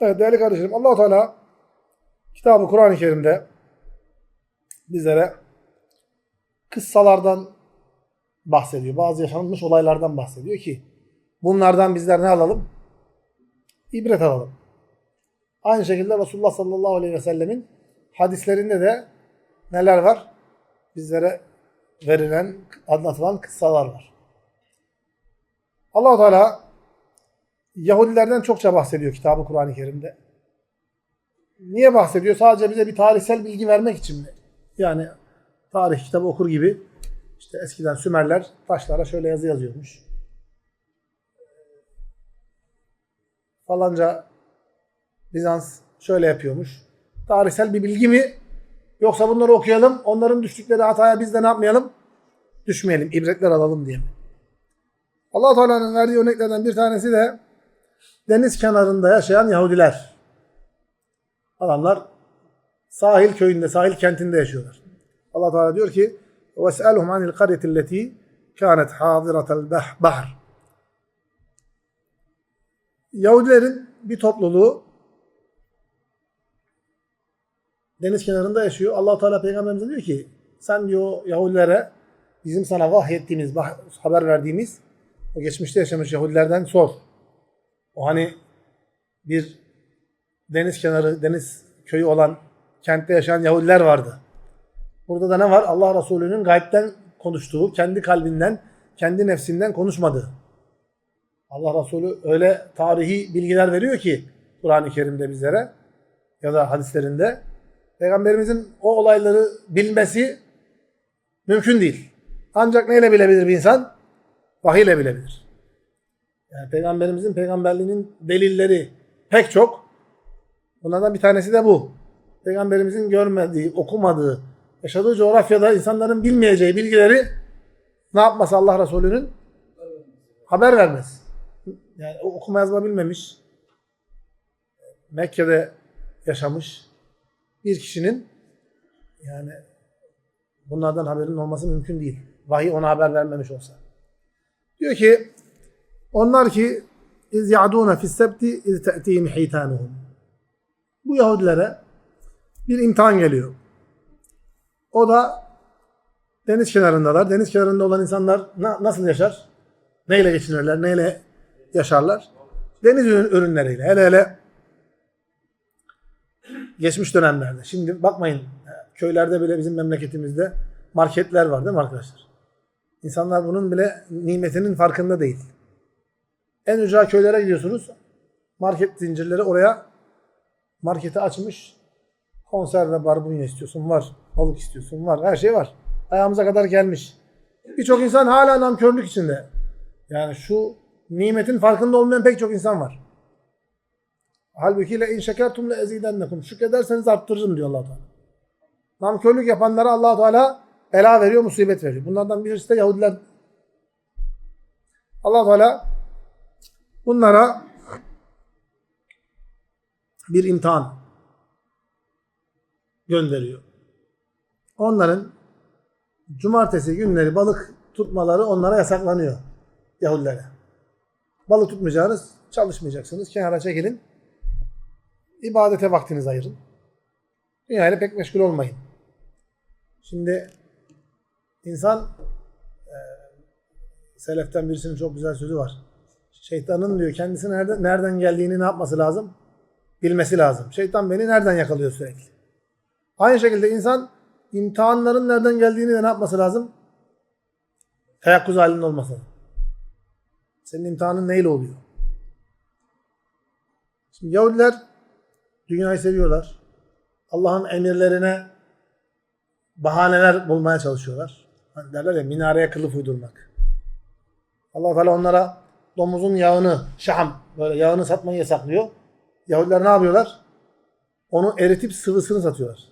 Evet değerli kardeşlerim allah Teala kitabı Kur'an-ı Kerim'de bizlere kıssalardan bahsediyor. Bazı yaşanmış olaylardan bahsediyor ki bunlardan bizler ne alalım? İbret alalım. Aynı şekilde Resulullah sallallahu aleyhi ve sellemin hadislerinde de neler var? Bizlere verilen, anlatılan kıssalar var. allah Teala Yahudilerden çokça bahsediyor kitabı Kur'an-ı Kerim'de. Niye bahsediyor? Sadece bize bir tarihsel bilgi vermek için mi? Yani tarih kitabı okur gibi işte eskiden Sümerler taşlara şöyle yazı yazıyormuş. Falanca Bizans şöyle yapıyormuş. Tarihsel bir bilgi mi? Yoksa bunları okuyalım, onların düştükleri hataya biz de ne yapmayalım? Düşmeyelim, ibretler alalım diye mi? allah Teala'nın verdiği örneklerden bir tanesi de deniz kenarında yaşayan Yahudiler. Adamlar sahil köyünde, sahil kentinde yaşıyorlar. Allah Teala diyor ki: "Ves'alhum anil qaryeti allati kanet hadiratel bahr." Yahudilerin bir topluluğu deniz kenarında yaşıyor. Allah Teala peygamberimize diyor ki: "Sen diyor Yahudilere bizim sana vahyettiğimiz, haber verdiğimiz o geçmişte yaşamış Yahudilerden sor. O hani bir deniz kenarı, deniz köyü olan kentte yaşayan Yahudiler vardı. Burada da ne var? Allah Resulü'nün gaybden konuştuğu, kendi kalbinden, kendi nefsinden konuşmadığı. Allah Resulü öyle tarihi bilgiler veriyor ki Kur'an-ı Kerim'de bizlere ya da hadislerinde Peygamberimizin o olayları bilmesi mümkün değil. Ancak neyle bilebilir bir insan? Vahiy ile bilebilir. Yani Peygamberimizin peygamberliğinin delilleri pek çok. Bunlardan bir tanesi de bu. Peygamberimizin görmediği, okumadığı, yaşadığı coğrafyada insanların bilmeyeceği bilgileri ne yapması Allah Resulü'nün? Haber vermez. Yani okuma yazma bilmemiş, Mekke'de yaşamış bir kişinin yani bunlardan haberin olması mümkün değil. Vahiy ona haber vermemiş olsa. Diyor ki onlar ki iz ya'duna fis sebti iz te'tihim hitanuhum. Bu Yahudilere bir imtihan geliyor. O da deniz kenarındalar. Deniz kenarında olan insanlar na- nasıl yaşar? Neyle geçinirler? Neyle yaşarlar? Deniz ürün- ürünleriyle. Hele hele geçmiş dönemlerde. Şimdi bakmayın köylerde bile bizim memleketimizde marketler var değil mi arkadaşlar? İnsanlar bunun bile nimetinin farkında değil. En ücra köylere gidiyorsunuz. Market zincirleri oraya marketi açmış. Konserve, barbunya istiyorsun var. Balık istiyorsun var. Her şey var. Ayağımıza kadar gelmiş. Birçok insan hala namkörlük içinde. Yani şu nimetin farkında olmayan pek çok insan var. Halbuki le in şekertum le ezidennekum. Şükrederseniz arttırırım diyor allah Teala. Namkörlük yapanlara allah Teala bela veriyor, musibet veriyor. Bunlardan birisi de Yahudiler. allah Teala bunlara bir imtihan gönderiyor. Onların cumartesi günleri balık tutmaları onlara yasaklanıyor Yahudilere. Balık tutmayacağınız, çalışmayacaksınız. Kenara çekilin. İbadete vaktinizi ayırın. Dünyayla pek meşgul olmayın. Şimdi insan e, seleften birisinin çok güzel sözü var. Şeytanın diyor kendisi nereden, nereden geldiğini ne yapması lazım? Bilmesi lazım. Şeytan beni nereden yakalıyor sürekli? Aynı şekilde insan imtihanların nereden geldiğini ne yapması lazım? Teyakkuz halinde olması. Senin imtihanın neyle oluyor? Şimdi Yahudiler dünyayı seviyorlar. Allah'ın emirlerine bahaneler bulmaya çalışıyorlar. Hani derler ya minareye kılıf uydurmak. Allah Teala onlara domuzun yağını, şaham böyle yağını satmayı yasaklıyor. Yahudiler ne yapıyorlar? Onu eritip sıvısını satıyorlar.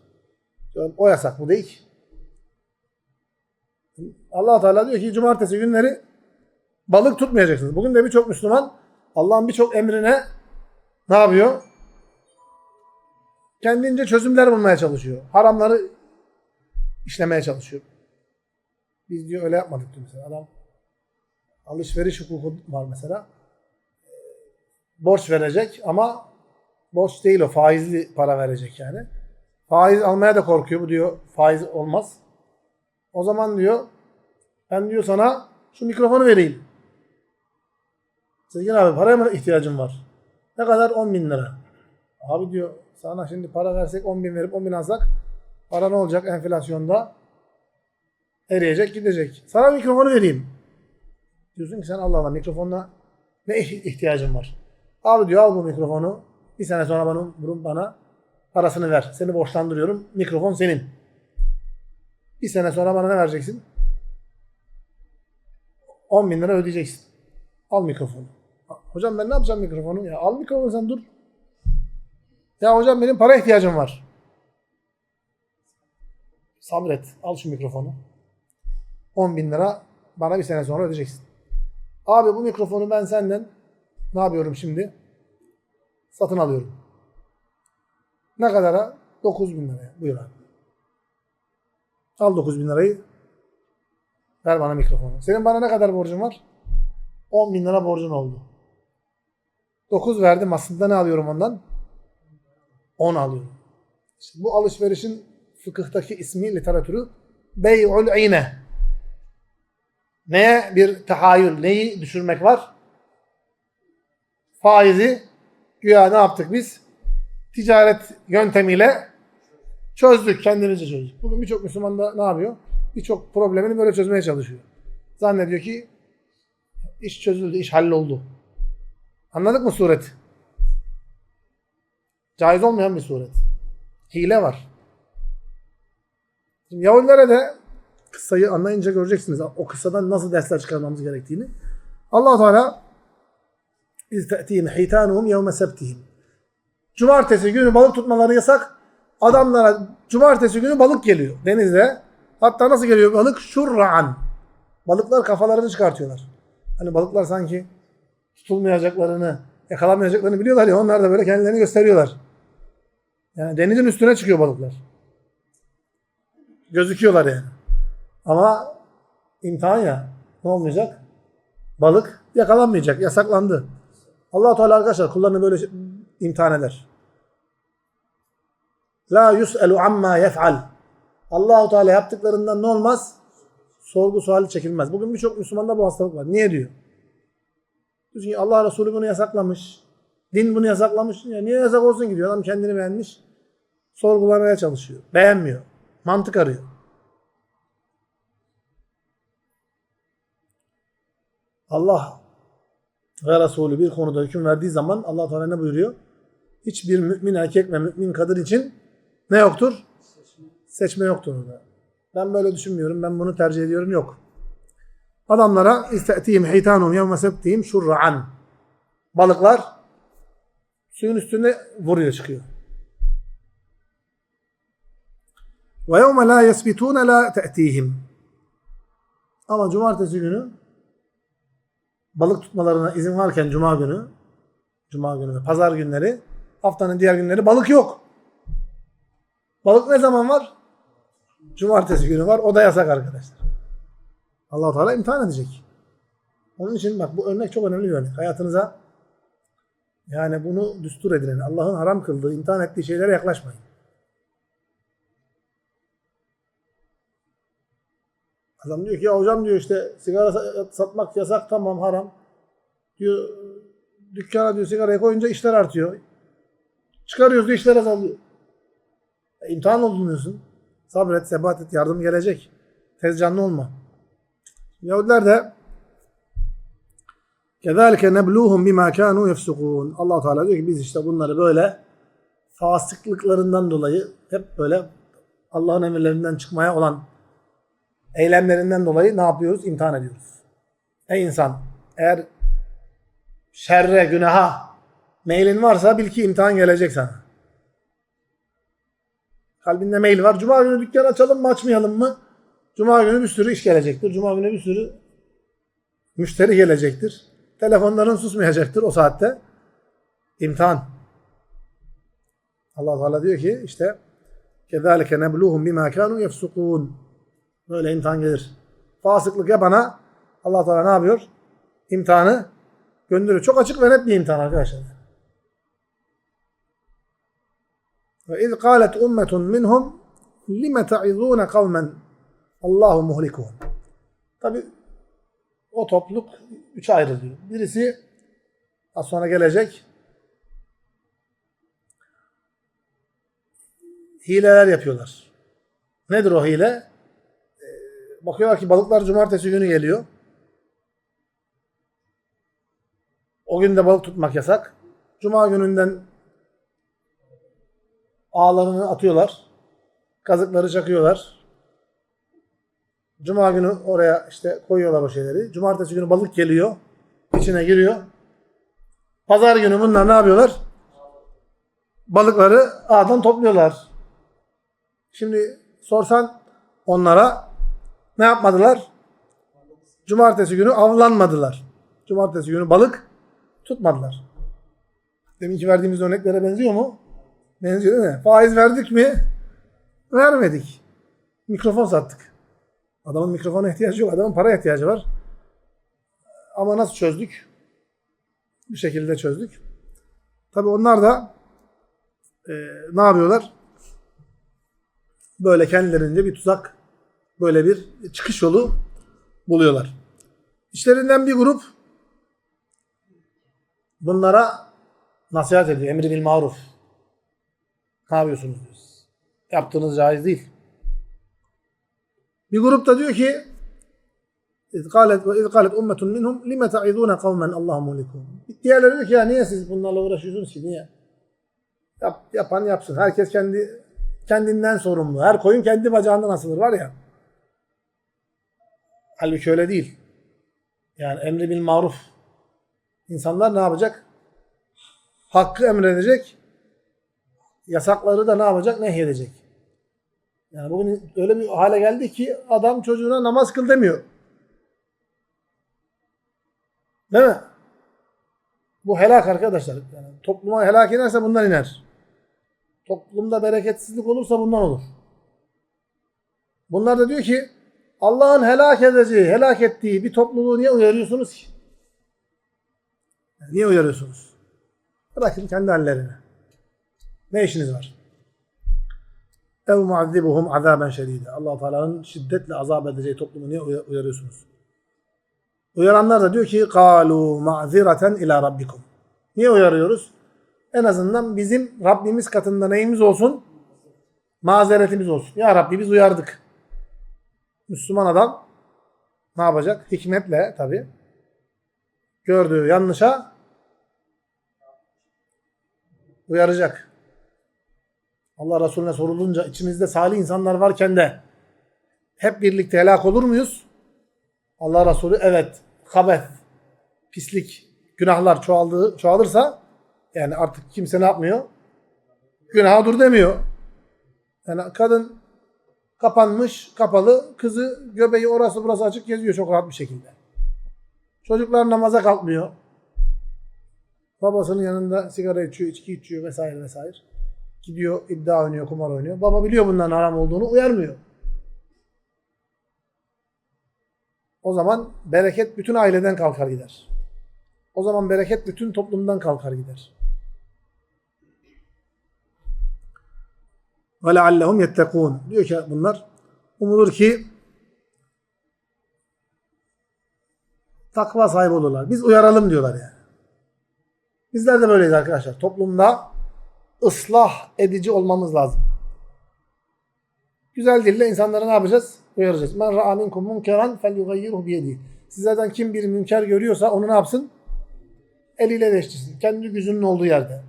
O yasak bu değil. Allah Teala diyor ki cumartesi günleri balık tutmayacaksınız. Bugün de birçok Müslüman Allah'ın birçok emrine ne yapıyor? Kendince çözümler bulmaya çalışıyor. Haramları işlemeye çalışıyor. Biz diyor öyle yapmadık diyor mesela. Adam alışveriş hukuku var mesela. Borç verecek ama Borç değil o. Faizli para verecek yani. Faiz almaya da korkuyor. Bu diyor faiz olmaz. O zaman diyor ben diyor sana şu mikrofonu vereyim. Sezgin abi paraya mı ihtiyacın var? Ne kadar? 10 bin lira. Abi diyor sana şimdi para versek 10 bin verip 10 bin alsak para ne olacak enflasyonda? Eriyecek gidecek. Sana mikrofonu vereyim. Diyorsun ki sen Allah Allah mikrofonla ne ihtiyacın var? Abi diyor al bu mikrofonu. Bir sene sonra bana, bunun bana parasını ver. Seni borçlandırıyorum. Mikrofon senin. Bir sene sonra bana ne vereceksin? 10 bin lira ödeyeceksin. Al mikrofonu. Hocam ben ne yapacağım mikrofonu? Ya al mikrofonu sen dur. Ya hocam benim para ihtiyacım var. Sabret. Al şu mikrofonu. 10 bin lira bana bir sene sonra ödeyeceksin. Abi bu mikrofonu ben senden ne yapıyorum şimdi? Satın alıyorum. Ne kadara? 9 bin liraya. Buyur abi. Al 9 bin lirayı. Ver bana mikrofonu. Senin bana ne kadar borcun var? 10 bin lira borcun oldu. 9 verdim aslında ne alıyorum ondan? 10 alıyorum. İşte bu alışverişin fıkıhtaki ismi literatürü bey'ul ine. Neye bir tahayyül, neyi düşürmek var? Faizi güya ne yaptık biz? Ticaret yöntemiyle çözdük, kendimizce çözdük. Bugün birçok Müslüman da ne yapıyor? Birçok problemini böyle çözmeye çalışıyor. Zannediyor ki iş çözüldü, iş halloldu. Anladık mı suret? Caiz olmayan bir suret. Hile var. Şimdi Yahudilere de kıssayı anlayınca göreceksiniz. O kıssadan nasıl dersler çıkarmamız gerektiğini. allah Teala İz te'tihim hitanuhum yevme sebtihim. Cumartesi günü balık tutmaları yasak. Adamlara cumartesi günü balık geliyor denizde. Hatta nasıl geliyor balık? Şurra'an. Balıklar kafalarını çıkartıyorlar. Hani balıklar sanki tutulmayacaklarını, yakalamayacaklarını biliyorlar ya onlar da böyle kendilerini gösteriyorlar. Yani denizin üstüne çıkıyor balıklar. Gözüküyorlar yani. Ama imtihan ya. Ne olmayacak? Balık yakalanmayacak. Yasaklandı. allah Teala arkadaşlar kullarını böyle imtihan eder. La yus'elu amma yef'al. Allahu Teala yaptıklarından ne olmaz? Sorgu suali çekilmez. Bugün birçok Müslümanda bu hastalık var. Niye diyor? Ki Allah Resulü bunu yasaklamış. Din bunu yasaklamış. Ya niye yasak olsun ki diyor. Adam kendini beğenmiş. Sorgulamaya çalışıyor. Beğenmiyor. Mantık arıyor. Allah ve Resulü bir konuda hüküm verdiği zaman Allah Teala ne buyuruyor? Hiçbir mümin erkek ve mümin kadın için ne yoktur? Seçme yoktur orada. Ben böyle düşünmüyorum. Ben bunu tercih ediyorum. Yok. Adamlara istetihim hitanum yevme sebtihim şurra'an. Balıklar suyun üstünde vuruyor çıkıyor. Ve yevme la yesbitune la te'tihim. Ama cumartesi günü balık tutmalarına izin varken cuma günü, cuma günü ve pazar günleri, haftanın diğer günleri balık yok. Balık ne zaman var? Cumartesi günü var. O da yasak arkadaşlar. allah Teala imtihan edecek. Onun için bak bu örnek çok önemli bir örnek. Hayatınıza yani bunu düstur edin. Allah'ın haram kıldığı, imtihan ettiği şeylere yaklaşmayın. Adam diyor ki ya hocam diyor işte sigara satmak yasak tamam haram. Diyor dükkana diyor sigarayı koyunca işler artıyor. Çıkarıyoruz diyor işler azalıyor. E, imtihan oldun diyorsun. Sabret, sebat et, yardım gelecek. Tez canlı olma. Yahudiler de كَذَٰلِكَ نَبْلُوهُمْ بِمَا كَانُوا يَفْسُقُونَ allah Teala diyor ki biz işte bunları böyle fasıklıklarından dolayı hep böyle Allah'ın emirlerinden çıkmaya olan eylemlerinden dolayı ne yapıyoruz? İmtihan ediyoruz. Ey insan eğer şerre, günaha meylin varsa bil ki imtihan gelecek sana. Kalbinde meyil var. Cuma günü dükkan açalım mı açmayalım mı? Cuma günü bir sürü iş gelecektir. Cuma günü bir sürü müşteri gelecektir. Telefonların susmayacaktır o saatte. İmtihan. Allah Teala diyor ki işte كَذَٰلِكَ نَبْلُوهُمْ بِمَا كَانُوا يَفْسُقُونَ Böyle imtihan gelir. Fasıklık yapana Allah Teala ne yapıyor? İmtihanı gönderiyor. Çok açık ve net bir imtihan arkadaşlar. Ve iz qalet ummetun minhum lime ta'izûne kavmen Allahu muhlikuhum. Tabi o topluluk üçe ayrılıyor. Birisi az sonra gelecek hileler yapıyorlar. Nedir o hile? Bakıyorlar ki balıklar cumartesi günü geliyor. O gün de balık tutmak yasak. Cuma gününden ağlarını atıyorlar. Kazıkları çakıyorlar. Cuma günü oraya işte koyuyorlar o şeyleri. Cumartesi günü balık geliyor. içine giriyor. Pazar günü bunlar ne yapıyorlar? Balıkları ağdan topluyorlar. Şimdi sorsan onlara ne yapmadılar? Cumartesi günü avlanmadılar. Cumartesi günü balık tutmadılar. Deminki verdiğimiz örneklere benziyor mu? Benziyor değil mi? Faiz verdik mi? Vermedik. Mikrofon sattık. Adamın mikrofona ihtiyacı yok. Adamın para ihtiyacı var. Ama nasıl çözdük? Bir şekilde çözdük. Tabi onlar da e, ne yapıyorlar? Böyle kendilerince bir tuzak, böyle bir çıkış yolu buluyorlar. İçlerinden bir grup bunlara nasihat ediyor. Emri bil maruf. Ne yapıyorsunuz. Yaptığınız caiz değil. Bir grup da diyor ki iz kalet ummetun minhum lime ta'izuna kavmen Allahu mulikum. Diğerleri diyor ki ya niye siz bunlarla uğraşıyorsunuz ki niye? Yap, yapan yapsın. Herkes kendi kendinden sorumlu. Her koyun kendi bacağından asılır var ya. Halbuki öyle değil. Yani emri bil maruf. İnsanlar ne yapacak? Hakkı emredecek. Yasakları da ne yapacak? Nehyedecek. Yani bugün öyle bir hale geldi ki adam çocuğuna namaz kıl demiyor. Değil mi? Bu helak arkadaşlar. Yani topluma helak inerse bundan iner. Toplumda bereketsizlik olursa bundan olur. Bunlar da diyor ki Allah'ın helak edeceği, helak ettiği bir topluluğu niye uyarıyorsunuz ki? Niye uyarıyorsunuz? Bırakın kendi hallerine. Ne işiniz var? Ev muazzibuhum azaben şedide. Allah Teala'nın şiddetle azap edeceği toplumu niye uyarıyorsunuz? Uyaranlar da diyor ki kalu ma'zireten ila rabbikum. Niye uyarıyoruz? En azından bizim Rabbimiz katında neyimiz olsun? Mazeretimiz olsun. Ya Rabbi biz uyardık. Müslüman adam ne yapacak? Hikmetle tabi. Gördüğü yanlışa uyaracak. Allah Resulüne sorulunca içimizde salih insanlar varken de hep birlikte helak olur muyuz? Allah Resulü evet kabet, pislik, günahlar çoğaldığı, çoğalırsa yani artık kimse ne yapmıyor? Günaha dur demiyor. Yani kadın kapanmış, kapalı, kızı göbeği orası burası açık geziyor çok rahat bir şekilde. Çocuklar namaza kalkmıyor. Babasının yanında sigara içiyor, içki içiyor vesaire vesaire. Gidiyor iddia oynuyor, kumar oynuyor. Baba biliyor bunların haram olduğunu uyarmıyor. O zaman bereket bütün aileden kalkar gider. O zaman bereket bütün toplumdan kalkar gider. Ve leallehum yettekûn. Diyor ki bunlar umulur ki takva sahibi olurlar. Biz uyaralım diyorlar yani. Bizler de böyleyiz arkadaşlar. Toplumda ıslah edici olmamız lazım. Güzel dille insanlara ne yapacağız? Uyaracağız. Men ra'a minkum munkeran felyughayyirhu biyedihi. Sizlerden kim bir münker görüyorsa onu ne yapsın? Eliyle değiştirsin. Kendi gücünün olduğu yerde.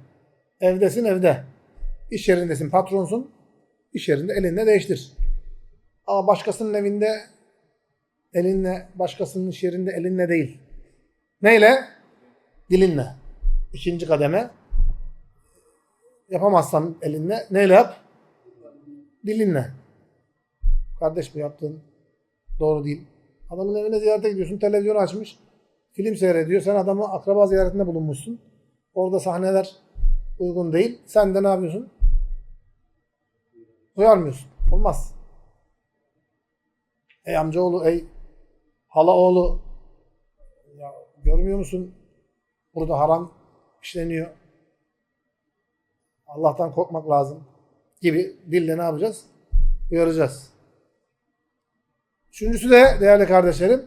Evdesin evde. İş yerindesin patronsun. İş yerinde elinle değiştir. Ama başkasının evinde elinle, başkasının iş yerinde elinle değil. Neyle? Dilinle. İkinci kademe. Yapamazsan elinle. Neyle yap? Dilinle. Kardeş bu yaptığın doğru değil. Adamın evine ziyarete gidiyorsun. Televizyon açmış. Film seyrediyor. Sen adamı akraba ziyaretinde bulunmuşsun. Orada sahneler uygun değil. Sen de ne yapıyorsun? Uyarmıyorsun. Olmaz. Ey amcaoğlu, ey halaoğlu ya görmüyor musun? Burada haram işleniyor. Allah'tan korkmak lazım. gibi dille ne yapacağız? Uyaracağız. Üçüncüsü de değerli kardeşlerim,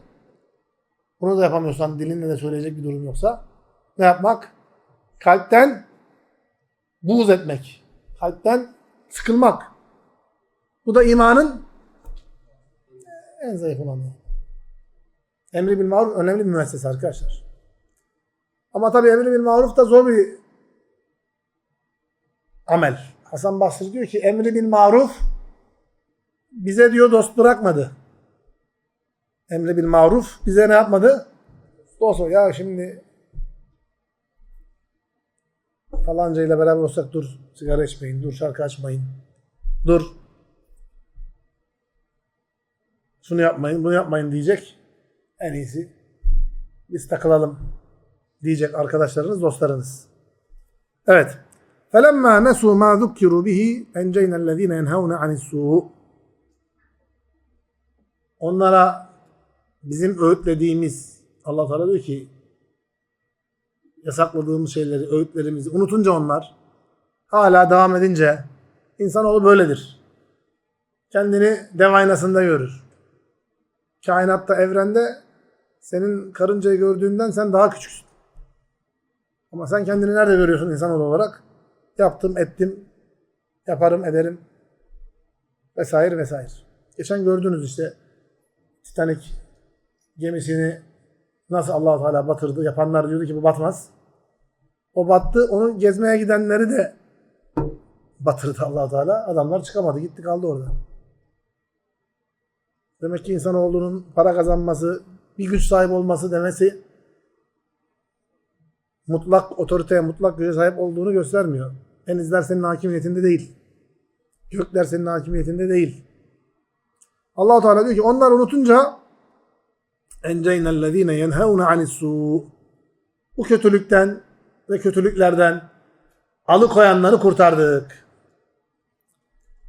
bunu da yapamıyorsan dilinle de söyleyecek bir durum yoksa ne yapmak? Kalpten buğz etmek. Kalpten sıkılmak. Bu da imanın en zayıf olanı. Emri bil maruf önemli bir müessese arkadaşlar. Ama tabii emri bil maruf da zor bir amel. Hasan Basri diyor ki emri bil maruf bize diyor dost bırakmadı. Emri bil maruf bize ne yapmadı? Dost. Ya şimdi falanca ile beraber olsak dur sigara içmeyin, dur şarkı açmayın, dur şunu yapmayın, bunu yapmayın diyecek. En iyisi biz takılalım diyecek arkadaşlarınız, dostlarınız. Evet. فَلَمَّا نَسُوا مَا ذُكِّرُوا بِهِ اَنْجَيْنَا الَّذ۪ينَ يَنْهَوْنَ عَنِ السُّوءِ Onlara bizim öğütlediğimiz Allah Teala diyor ki yasakladığımız şeyleri, öğütlerimizi unutunca onlar hala devam edince insanoğlu böyledir. Kendini dev aynasında görür. Kainatta, evrende senin karıncayı gördüğünden sen daha küçüksün. Ama sen kendini nerede görüyorsun insanoğlu olarak? Yaptım, ettim, yaparım, ederim vesaire vesaire. Geçen gördünüz işte Titanic gemisini nasıl allah Teala batırdı. Yapanlar diyordu ki bu batmaz. O battı. Onu gezmeye gidenleri de batırdı allah Teala. Adamlar çıkamadı. Gitti kaldı orada. Demek ki insanoğlunun para kazanması, bir güç sahibi olması demesi mutlak otoriteye, mutlak güce sahip olduğunu göstermiyor. Denizler senin hakimiyetinde değil. Gökler senin hakimiyetinde değil. allah Teala diyor ki onlar unutunca enceynellezine yenhevne anissu bu kötülükten ve kötülüklerden alıkoyanları kurtardık.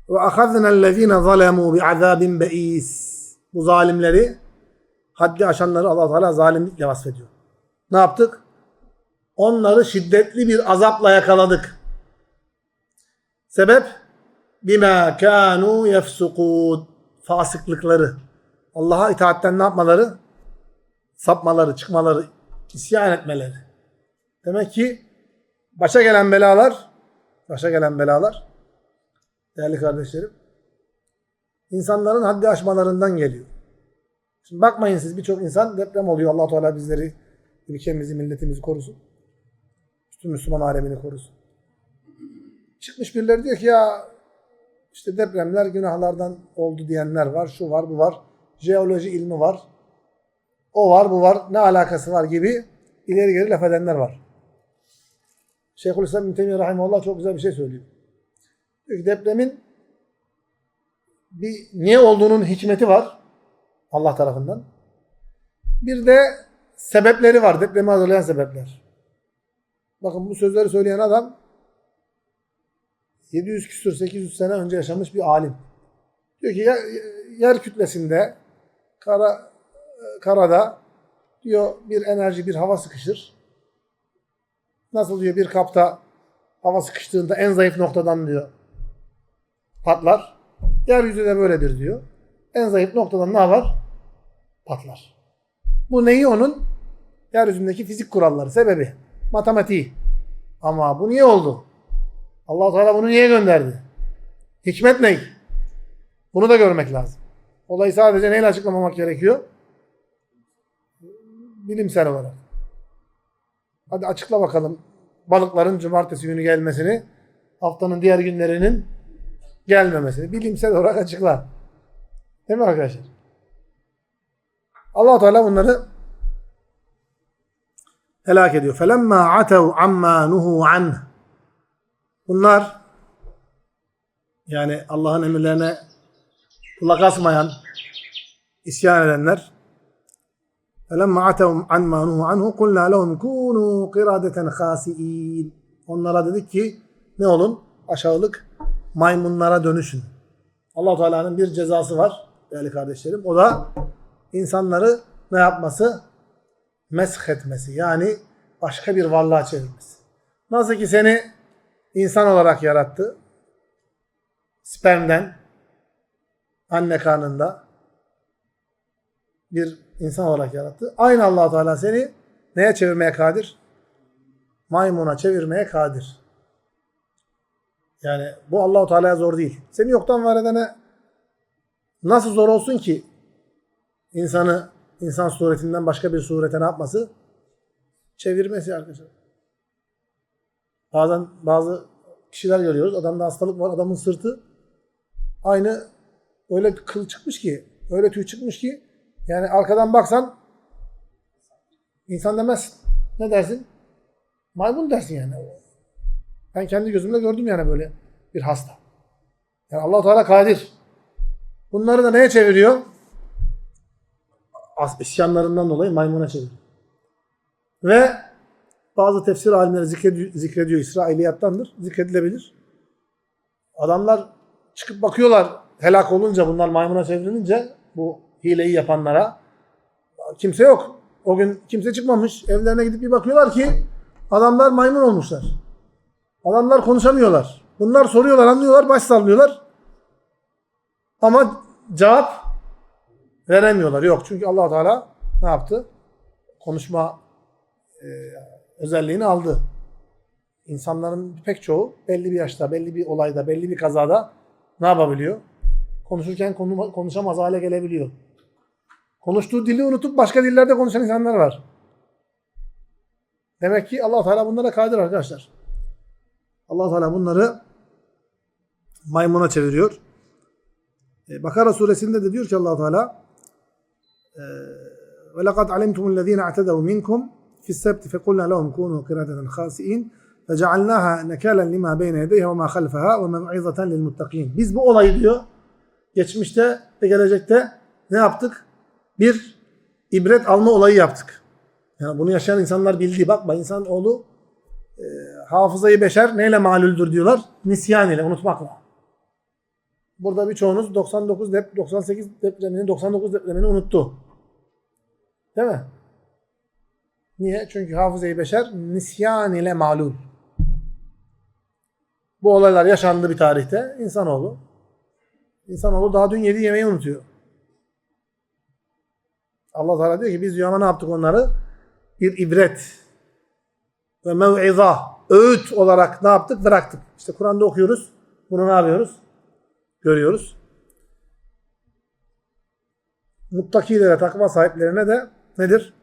Ve ahadnellezine zalemu bi'azabin be'is bu zalimleri haddi aşanları Allah Teala zalimlikle vasfediyor. Ne yaptık? Onları şiddetli bir azapla yakaladık. Sebep bima kanu yefsukun fasıklıkları. Allah'a itaatten ne yapmaları? Sapmaları, çıkmaları, isyan etmeleri. Demek ki başa gelen belalar, başa gelen belalar değerli kardeşlerim insanların haddi aşmalarından geliyor. Şimdi bakmayın siz birçok insan deprem oluyor. Allah Teala bizleri, ülkemizi, milletimizi korusun. Bütün Müslüman alemini korusun. Çıkmış birileri diyor ki ya işte depremler günahlardan oldu diyenler var. Şu var, bu var. Jeoloji ilmi var. O var, bu var. Ne alakası var gibi ileri geri laf edenler var. Şeyhülislam İbn Teymiye Rahimahullah çok güzel bir şey söylüyor. Depremin bir niye olduğunun hikmeti var Allah tarafından. Bir de sebepleri var. Depremi hazırlayan sebepler. Bakın bu sözleri söyleyen adam 700 küsur 800 sene önce yaşamış bir alim. Diyor ki yer, yer kütlesinde kara karada diyor bir enerji bir hava sıkışır. Nasıl diyor bir kapta hava sıkıştığında en zayıf noktadan diyor patlar. Yeryüzü de böyledir diyor. En zayıf noktadan ne var? Patlar. Bu neyi onun? Yeryüzündeki fizik kuralları, sebebi. Matematiği. Ama bu niye oldu? allah Teala bunu niye gönderdi? Hikmet ne? Bunu da görmek lazım. Olayı sadece neyle açıklamamak gerekiyor? Bilimsel olarak. Hadi açıkla bakalım balıkların cumartesi günü gelmesini, haftanın diğer günlerinin gelmemesini. Bilimsel olarak açıkla. Değil mi arkadaşlar? allah Teala bunları helak ediyor. فَلَمَّا عَتَوْ عَمَّا نُهُوا عَنْهِ Bunlar yani Allah'ın emirlerine kulak asmayan, isyan edenler فَلَمَّا عَتَوْ عَنْ مَا نُهُوا عَنْهُ قُلْنَا لَهُمْ كُونُوا قِرَادَةً خَاسِئِينَ Onlara dedik ki ne olun? Aşağılık maymunlara dönüşün. allah Teala'nın bir cezası var değerli kardeşlerim. O da insanları ne yapması? Mesh etmesi. Yani başka bir varlığa çevirmesi. Nasıl ki seni insan olarak yarattı. spermden anne karnında bir insan olarak yarattı. Aynı allah Teala seni neye çevirmeye kadir? Maymuna çevirmeye kadir. Yani bu Allahu Teala'ya zor değil. Seni yoktan var edene nasıl zor olsun ki insanı insan suretinden başka bir surete ne yapması? Çevirmesi arkadaşlar. Bazen bazı kişiler görüyoruz. Adamda hastalık var. Adamın sırtı aynı öyle kıl çıkmış ki, öyle tüy çıkmış ki yani arkadan baksan insan demez. Ne dersin? Maymun dersin yani. Ben kendi gözümle gördüm yani böyle bir hasta. Yani Allah Teala kadir. Bunları da neye çeviriyor? İsyanlarından dolayı maymuna çeviriyor. Ve bazı tefsir alimleri zikrediyor, zikrediyor İsrailiyattandır. Zikredilebilir. Adamlar çıkıp bakıyorlar helak olunca bunlar maymuna çevrilince bu hileyi yapanlara kimse yok. O gün kimse çıkmamış. Evlerine gidip bir bakıyorlar ki adamlar maymun olmuşlar. Adamlar konuşamıyorlar. Bunlar soruyorlar, anlıyorlar, baş sallıyorlar. Ama cevap veremiyorlar. Yok çünkü allah Teala ne yaptı? Konuşma e, özelliğini aldı. İnsanların pek çoğu belli bir yaşta, belli bir olayda, belli bir kazada ne yapabiliyor? Konuşurken konu, konuşamaz hale gelebiliyor. Konuştuğu dili unutup başka dillerde konuşan insanlar var. Demek ki allah Teala bunlara kadir arkadaşlar allah Teala bunları maymuna çeviriyor. E, Bakara suresinde de diyor ki allah Teala ve lekad alimtumul اعتدوا منكم في السبت فقلنا لهم كونوا قردة خاسئين فجعلناها نكالا لما بين يديها وما خلفها وموعظة للمتقين. Biz bu olayı diyor geçmişte ve gelecekte ne yaptık? Bir ibret alma olayı yaptık. Yani bunu yaşayan insanlar bildi. Bakma insan oğlu e, hafızayı beşer neyle malüldür diyorlar? Nisyan ile, unutmakla. Burada birçoğunuz 99 dep 98 depremini, 99 depremini unuttu. Değil mi? Niye? Çünkü hafızayı beşer nisyan ile malul. Bu olaylar yaşandı bir tarihte. İnsanoğlu. İnsanoğlu daha dün yediği yemeği unutuyor. Allah Teala diyor ki biz diyor ama ne yaptık onları? Bir ibret ve mev'iza, öğüt olarak ne yaptık? Bıraktık. İşte Kur'an'da okuyoruz. Bunu ne yapıyoruz? Görüyoruz. Muttakilere, takva sahiplerine de nedir?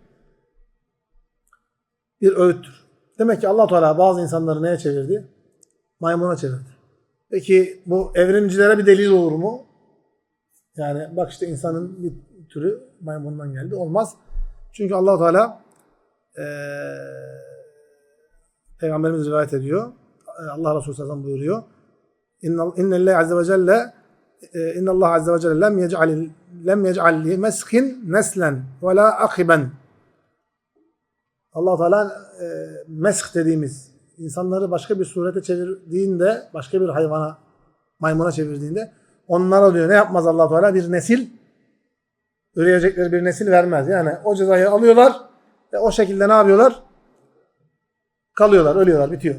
Bir öğüttür. Demek ki Allah Teala bazı insanları neye çevirdi? Maymuna çevirdi. Peki bu evrimcilere bir delil olur mu? Yani bak işte insanın bir türü maymundan geldi. Olmaz. Çünkü Allah Teala ee, Peygamberimiz rivayet ediyor. Allah Resulü sallallahu buyuruyor. İnna Allah azze ve celle İnna Allah azze ve celle lem yec'al lem yec'al li meskin neslen ve la akiben. Allah Teala e, mesk dediğimiz insanları başka bir surete çevirdiğinde, başka bir hayvana, maymuna çevirdiğinde onlara diyor ne yapmaz Allah Teala bir nesil üreyecekleri bir nesil vermez. Yani o cezayı alıyorlar ve o şekilde ne yapıyorlar? Kalıyorlar, ölüyorlar, bitiyor.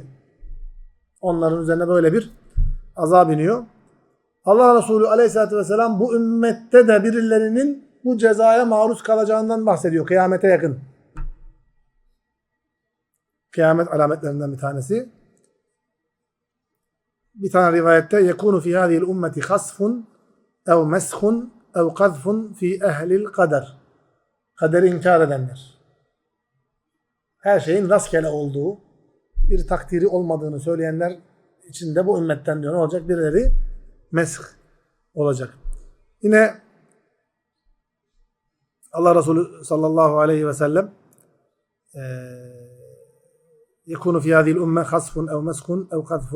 Onların üzerine böyle bir azap iniyor. Allah Resulü Aleyhisselatü vesselam bu ümmette de birilerinin bu cezaya maruz kalacağından bahsediyor kıyamete yakın. Kıyamet alametlerinden bir tanesi. Bir tane rivayette yekunu fi hadihi'l ummeti hasfun ev meshun ev kadfun fi ehlil kader. Kaderi inkar edenler. Her şeyin rastgele olduğu, bir takdiri olmadığını söyleyenler içinde bu ümmetten diyor ne olacak? Birileri mesh olacak. Yine Allah Resulü sallallahu aleyhi ve sellem يكون في هذه الأمة خصف أو مسخ أو قذف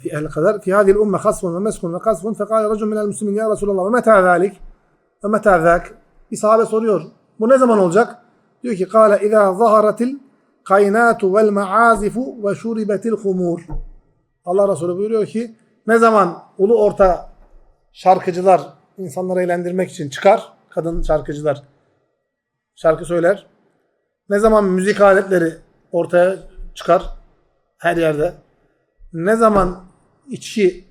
في أهل القدر في هذه الأمة خصف ومسخ وقذف فقال رجل من المسلمين يا رسول الله ومتى ذلك ومتى ذاك bir sahabe soruyor bu ne zaman olacak diyor ki قال إذا ظهرت kaynatu vel maazifu ve şuribetil humur. Allah Resulü buyuruyor ki ne zaman ulu orta şarkıcılar insanları eğlendirmek için çıkar, kadın şarkıcılar şarkı söyler. Ne zaman müzik aletleri ortaya çıkar her yerde. Ne zaman içki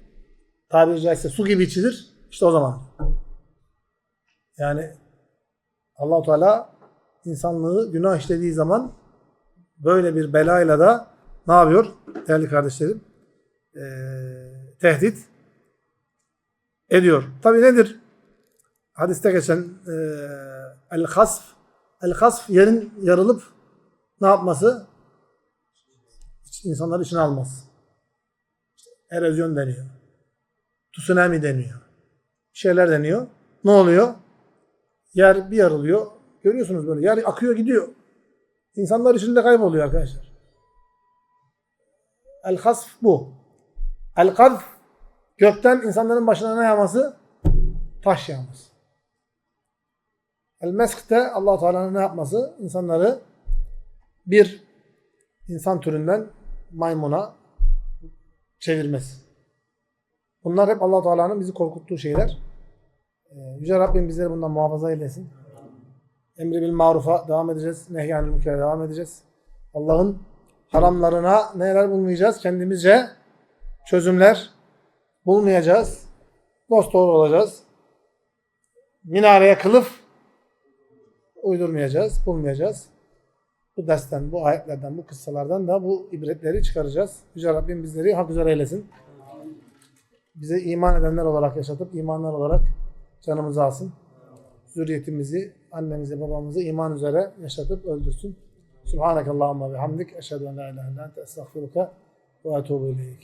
tabiri caizse su gibi içilir işte o zaman. Yani Allahu Teala insanlığı günah işlediği zaman böyle bir belayla da ne yapıyor değerli kardeşlerim? Ee, tehdit ediyor. Tabi nedir? Hadiste geçen e, el hasf el hasf yerin yarılıp ne yapması? İnsanları içine almaz. İşte erozyon deniyor. Tsunami deniyor. Bir şeyler deniyor. Ne oluyor? Yer bir yarılıyor. Görüyorsunuz böyle. Yer akıyor gidiyor. İnsanlar içinde kayboluyor arkadaşlar. El hasf bu. El kadf gökten insanların başına ne yağması? Taş yağması. El mesk de allah Teala'nın ne yapması? İnsanları bir insan türünden maymuna çevirmesi. Bunlar hep allah Teala'nın bizi korkuttuğu şeyler. Ee, Yüce Rabbim bizleri bundan muhafaza eylesin. Emri bil marufa devam edeceğiz. Nehyanil münkere devam edeceğiz. Allah'ın haramlarına neler bulmayacağız? Kendimizce çözümler bulmayacağız. Dost doğru olacağız. Minareye kılıf uydurmayacağız, bulmayacağız. Bu dersten, bu ayetlerden, bu kıssalardan da bu ibretleri çıkaracağız. Yüce Rabbim bizleri hak üzere eylesin. Bize iman edenler olarak yaşatıp imanlar olarak canımızı alsın. Zürriyetimizi, annemizi, babamızı iman üzere yaşatıp öldürsün. Subhanakallahumma ve hamdik. Eşhedü en la ilahe illa ente estağfiruka ve etûbü ileyk.